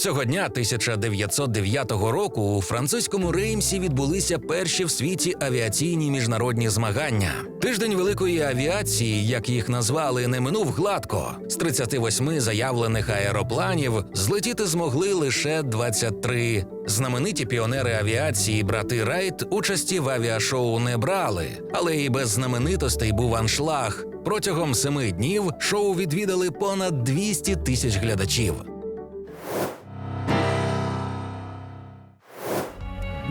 Цього дня 1909 року у французькому Реймсі відбулися перші в світі авіаційні міжнародні змагання. Тиждень великої авіації, як їх назвали, не минув гладко. З 38 заявлених аеропланів злетіти змогли лише 23. Знамениті піонери авіації брати Райт участі в авіашоу не брали, але і без знаменитостей був аншлаг. Протягом семи днів шоу відвідали понад 200 тисяч глядачів.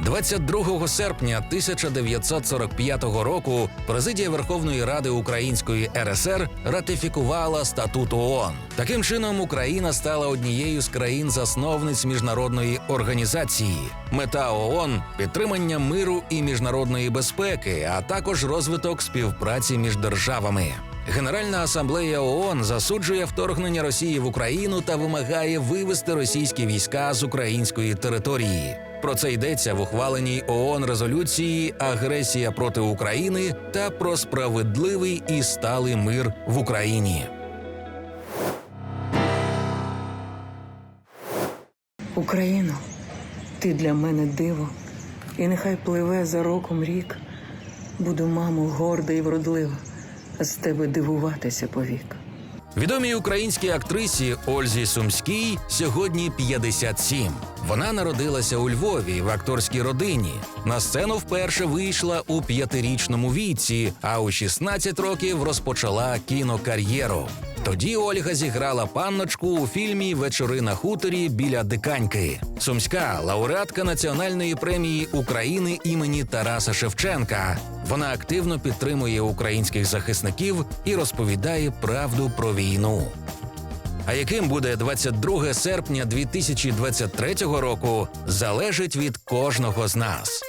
22 серпня 1945 року президія Верховної Ради Української РСР ратифікувала статут ООН. Таким чином, Україна стала однією з країн-засновниць міжнародної організації. Мета ООН – підтримання миру і міжнародної безпеки, а також розвиток співпраці між державами. Генеральна асамблея ООН засуджує вторгнення Росії в Україну та вимагає вивести російські війська з української території. Про це йдеться в ухваленій ООН резолюції Агресія проти України та про справедливий і сталий мир в Україні. Україно, ти для мене диво, і нехай пливе за роком рік. Буду, мамо, горда і вродлива, з тебе дивуватися повік. Відомій українській актрисі Ользі Сумській сьогодні 57. Вона народилася у Львові в акторській родині. На сцену вперше вийшла у п'ятирічному віці, а у 16 років розпочала кінокар'єру. Тоді Ольга зіграла панночку у фільмі Вечори на хуторі біля диканьки. Сумська лауреатка національної премії України імені Тараса Шевченка. Вона активно підтримує українських захисників і розповідає правду про війну. А яким буде 22 серпня 2023 року, залежить від кожного з нас.